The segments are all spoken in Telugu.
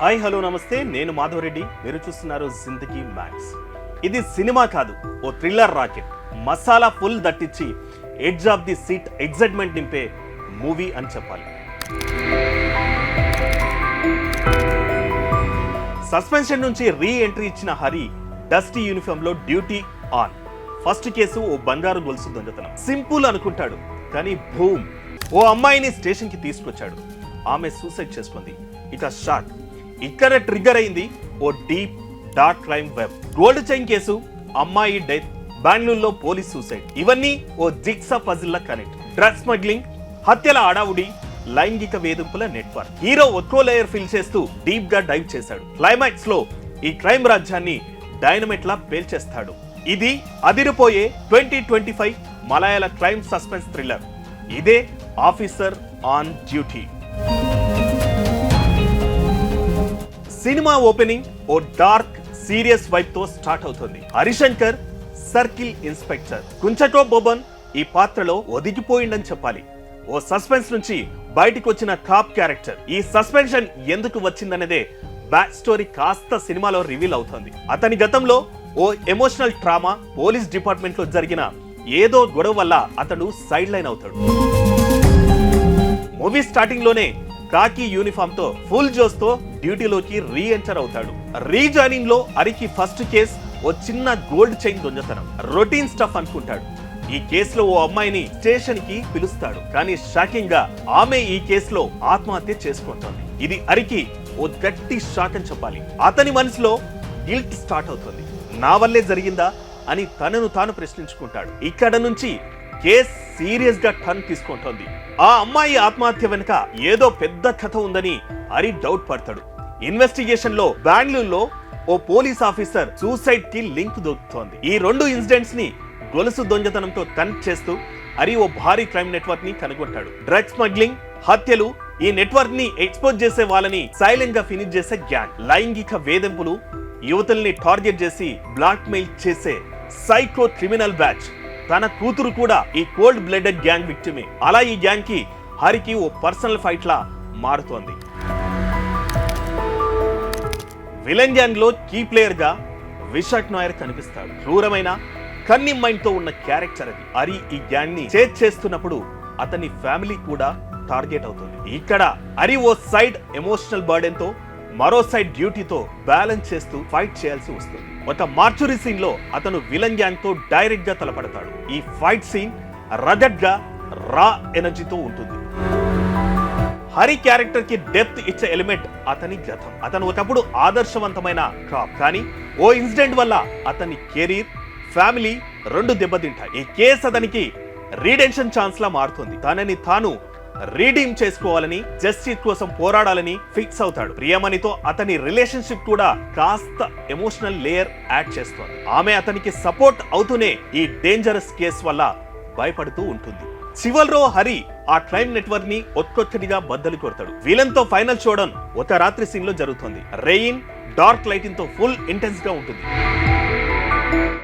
హాయ్ హలో నమస్తే. నేను మాధవరెడ్డి మీరు చూస్తున్నారు జిందగీ మ్యాక్స్. ఇది సినిమా కాదు ఓ thriller rocket. Masala full దట్టించి edge of the seat excitement నింపే మూవీ అని చెప్పాలి. సస్పెన్షన్ నుంచి రీ ఎంట్రీ ఇచ్చిన హరి డస్టీ యూనిఫామ్లో డ్యూటీ ఆన్. ఫస్ట్ కేసు ఓ బంగారు గొలుసు దొంగతనం. సింపుల్ అనుకుంటాడు కానీ భూమ్. ఓ అమ్మాయిని స్టేషన్కి తీసుకొచ్చాడు. ఆమె సూసైడ్ చేసుకుంది. ఇక షాక్. ఇక్కడ ట్రిగ్గర్ అయింది ఓ deep dark crime web gold chain case అమ్మాయి డెత్ బెంగళూరులో పోలీస్ సూసైడ్ ఇవన్నీ ఓ జిక్సా పజిల్లా కనెక్ట్ డ్రగ్ స్మగ్లింగ్ హత్యల అడావుడి లైంగిక వేధింపుల నెట్వర్క్ హీరో ఒక్కో లేయర్ ఫిల్ చేస్తూ డీప్గా డైవ్ చేశాడు. క్లైమాక్స్లో ఈ క్రైమ్ రాజ్యాన్ని డైనమిట్ లా పేల్చేస్తాడు. ఇది అదిరిపోయే ట్వంటీ ట్వంటీ ఫైవ్ మలయాళ క్రైమ్ సస్పెన్స్ థ్రిల్లర్ ఇదే officer on duty cinema opening oh dark serious వైప్తో స్టార్ట్ అవుతుంది. Harishankar circle inspector. కుంచటో బొబన్ ఈ పాత్రలో ఒదిగిపోయిండని చెప్పాలి. ఓ సస్పెన్స్ నుంచి బయటకు వచ్చిన టాప్ క్యారెక్టర్. ఈ సస్పెన్షన్ ఎందుకు వచ్చిందనేదే బ్యాక్ స్టోరీ కాస్త సినిమాలో రివీల్ అవుతుంది. అతని గతంలో ఓ ఎమోషనల్ ట్రామా పోలీస్ డిపార్ట్మెంట్లో జరిగిన ఏదో గొడవ వల్ల అతడు సైడ్ లైన్ అవుతాడు. మూవీ స్టార్టింగ్లోనే కాకి యూనిఫామ్తో ఫుల్ జోస్తో డ్యూటీలోకి రీ ఎంటర్ అవుతాడు. రీజాయినింగ్లో అరికి ఫస్ట్ కేస్ ఓ చిన్న గోల్డ్ చైన్ దొంగతనం. రొటీన్ స్టఫ్ అనుకుంటాడు. ఈ కేసులో ఓ అమ్మాయిని స్టేషన్కి పిలుస్తాడు. కానీ షాకింగ్గా ఆమె ఈ కేసులో ఆత్మహత్య చేసుకుంటుంది. ఇది అరికి ఓ గట్టి షాక్ అని చెప్పాలి. అతని మనసులో గిల్ట్ స్టార్ట్ అవుతుంది. నా వల్లే జరిగిందా అని తనను తాను ప్రశ్నించుకుంటాడు. ఇక్కడ నుంచి కేస్ సీరియస్గా టర్న్ తీసుకుంటోంది. ఆ అమ్మాయి ఆత్మహత్య వెనుక ఏదో పెద్ద కథ ఉందని హరి డౌట్ పడతాడు. ఇన్వెస్టిగేషన్లో బెంగళూరులో ఓ పోలీస్ ఆఫీసర్ సూసైడ్కి లింక్ దొరుకుతోంది. ఈ రెండు ఇన్సిడెంట్స్ని గొలుసు దొంగతనంతో కనెక్ట్ చేస్తూ హరి ఓ భారీ క్రైమ్ నెట్వర్క్ని కనుగొంటాడు. డ్రగ్ స్మగ్లింగ్ హత్యలు ఈ నెట్వర్క్ని ఎక్స్పోజ్ చేసే వాళ్ళని సైలెంట్గా ఫినిష్ చేసే గ్యాంగ్. లైంగిక వేధింపులు యువతుల్ని టార్గెట్ చేసి బ్లాక్ మెయిల్ చేసే సైకో క్రిమినల్ బ్యాచ్. తన కూతురు కూడా ఈ కోల్డ్ బ్లడెడ్ గ్యాంగ్ విక్టిమే. అలా ఈ గ్యాంగ్కి హరికి ఓ పర్సనల్ ఫైట్ లా మారుతోంది. విలన్ గ్యాంగ్లో కీ ప్లేయర్గా విశాఖ్ నాయర్ కనిపిస్తాడు. క్రూరమైన కన్ని మైండ్తో ఉన్న క్యారెక్టర్ అది. హరి ఈ గ్యాంగ్ని చేజ్ చేస్తున్నప్పుడు అతని ఫ్యామిలీ కూడా టార్గెట్ అవుతుంది. ఇక్కడ హరి ఓ సైడ్ ఎమోషనల్ బర్డెన్తో మరో సైడ్ డ్యూటీతో బ్యాలెన్స్ చేస్తూ ఫైట్ చేయాల్సి వస్తుంది. ఒక మార్చురీ సీన్లో అతను విలన్ గ్యాంగ్తో డైరెక్ట్గా తలపడతాడు. ఈ ఫైట్ సీన్ రజట్గా రా ఎనర్జీతో ఉంటుంది. హరి క్యారెక్టర్కి డెప్త్ ఇచ్చే ఎలిమెంట్ అతని గతం అతను ఒకప్పుడు ఆదర్శవంతమైన కాప్ కానీ ఓ ఇన్సిడెంట్ వల్ల అతని కెరీర్ ఫ్యామిలీ రెండు దెబ్బతింటాయి. ఈ కేసు అతనికి రీడెన్షన్ ఛాన్స్ లా మారుతుంది. తనని తాను రీడీమ్ చేసుకోవాలని జస్టిస్ కోసం పోరాడాలని ఫిక్స్ అవుతాడు. ప్రియమణితో అతని రిలేషన్షిప్ కూడా కాస్త ఎమోషనల్ లేయర్ యాడ్ చేస్తోంది. ఆమె అతనికి సపోర్ట్ అవుతూనే ఈ డేంజరస్ కేసు వల్ల భయపడుతూ ఉంటుంది. చివరిలో హరి ఆ క్రైమ్ నెట్వర్క్ని ఒక్కొక్కటిగా బద్దలు కొడతాడు. వీలంతో ఫైనల్ చూడడం ఒక రాత్రి సీన్లో జరుగుతుంది. రెయిన్ డార్క్ లైటింగ్తో ఫుల్ ఇంటెన్స్గా ఉంటుంది.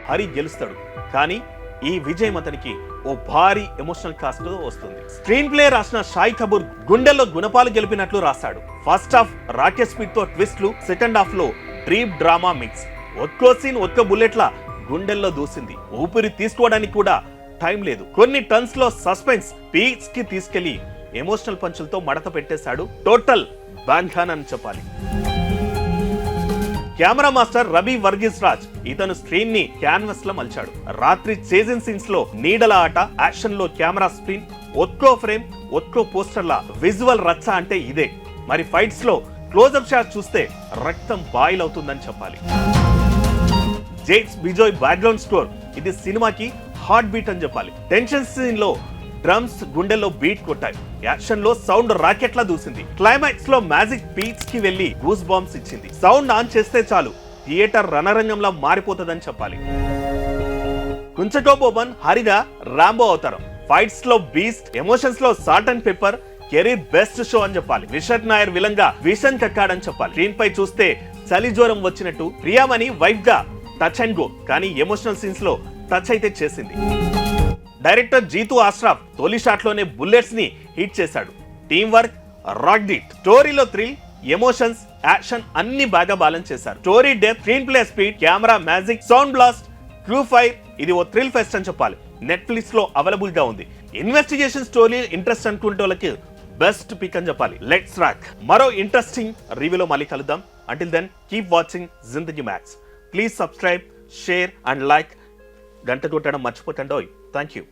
హరి గెలుస్తాడు. కానీ ఈ విజయం అతనికి ఓ భారీ ఎమోషనల్ కాస్ట్ వస్తుంది. స్క్రీన్ ప్లే రాసిన షాయి కబూర్ గుండెల్లో గుణపాలు గెలిపినట్లు రాశాడు. ఫస్ట్ హాఫ్ రాకెట్ స్పీడ్తో ట్విస్ట్లు సెకండ్ హాఫ్లో డ్రీప్ డ్రామా మిక్స్ ఒక్కో సీన్ ఒక్క బుల్లెట్ల గుండెల్లో దూసింది. ఊపిరి తీసుకోవడానికి కూడా టైం లేదు. కొన్ని టన్స్లో సస్పెన్స్ పీక్స్కి తీసుకెళ్ళి ఎమోషనల్ పంచులతో మడత పెట్టేశాడు. టోటల్ బ్యాంఘాన్ అని చెప్పాలి. కెమెరా మాస్టర్ రవి వర్గీస్ రాజ్ ఇతను స్క్రీన్ని క్యాన్వస్లో మలిచాడు. రాత్రి చేజన్ సీన్స్లో నీడల ఆట యాక్షన్లో కెమెరా స్క్రీన్ ఒక్కో ఫ్రేమ్ ఒక్కో పోస్టర్ల విజువల్ రచ్చ అంటే ఇదే. మరి ఫైట్స్లో క్లోజప్ షాట్ చూస్తే రక్తం బాయిల్ అవుతుందని చెప్పాలి. జేక్స్ బిజోయ్ బ్యాక్గ్రౌండ్ స్కోర్ ఇది సినిమాకి హార్ట్ బీట్ అని చెప్పాలి. టెన్షన్ సీన్లో డ్రమ్స్ గుండెల్లో బీట్ కొట్టాయి. యాక్షన్లో సౌండ్ రాకెట్లా దూసింది. క్లైమాక్స్లో మ్యాజిక్ బీట్స్కి వెళ్ళి గూస్ బాంబ్స్ ఇచ్చింది. సౌండ్ ఆన్ చేస్తే చాలు థియేటర్ రణరంగంలా మారిపోతుందని చెప్పాలి. కుంచటో బోబన్ హరిగా రాంబో అవతారం. ఫైట్స్లో beast ఎమోషన్స్లో salt and pepper career best show అని చెప్పాలి. విషట్ నాయర్ విలంగా విషన్ కక్కాడని చెప్పాలి. స్క్రీన్ పై చూస్తే చలి జ్వరం వచ్చినట్టు ప్రియామణి వైఫ్గా టచ్ అండ్ గో కానీ ఎమోషనల్ సీన్స్లో టచ్ అయితే చేసింది. డైరెక్టర్ జీతు ఆశ్రాఫ్ తొలి షాట్లోనే బుల్లెట్స్ని హిట్ చేశాడు. టీం వర్క్ రాక్ డిట్ స్టోరీలో థ్రిల్ ఎమోషన్స్ యాక్షన్ అన్ని బాగా బ్యాలెన్స్ చేశారు. Story depth screenplay speed camera magic sound blast crew fire ఇది ఓ థ్రిల్ ఫెస్ట్ అని చెప్పాలి. నెట్ఫ్లిక్స్లో అవైలబుల్గా ఉంది. ఇన్వెస్టిగేషన్ స్టోరీ ఇంట్రెస్ట్ అనుకుంటే వాళ్ళకి బెస్ట్ పిక్ అని చెప్పాలి. Let's rock. మరో ఇంట్రెస్టింగ్ రివ్యూలో మళ్ళీ కలుద్దాం. Until then keep watching Zindagi max please subscribe share and like గంట కొట్టడం మర్చిపోతండోయ్. Thank you.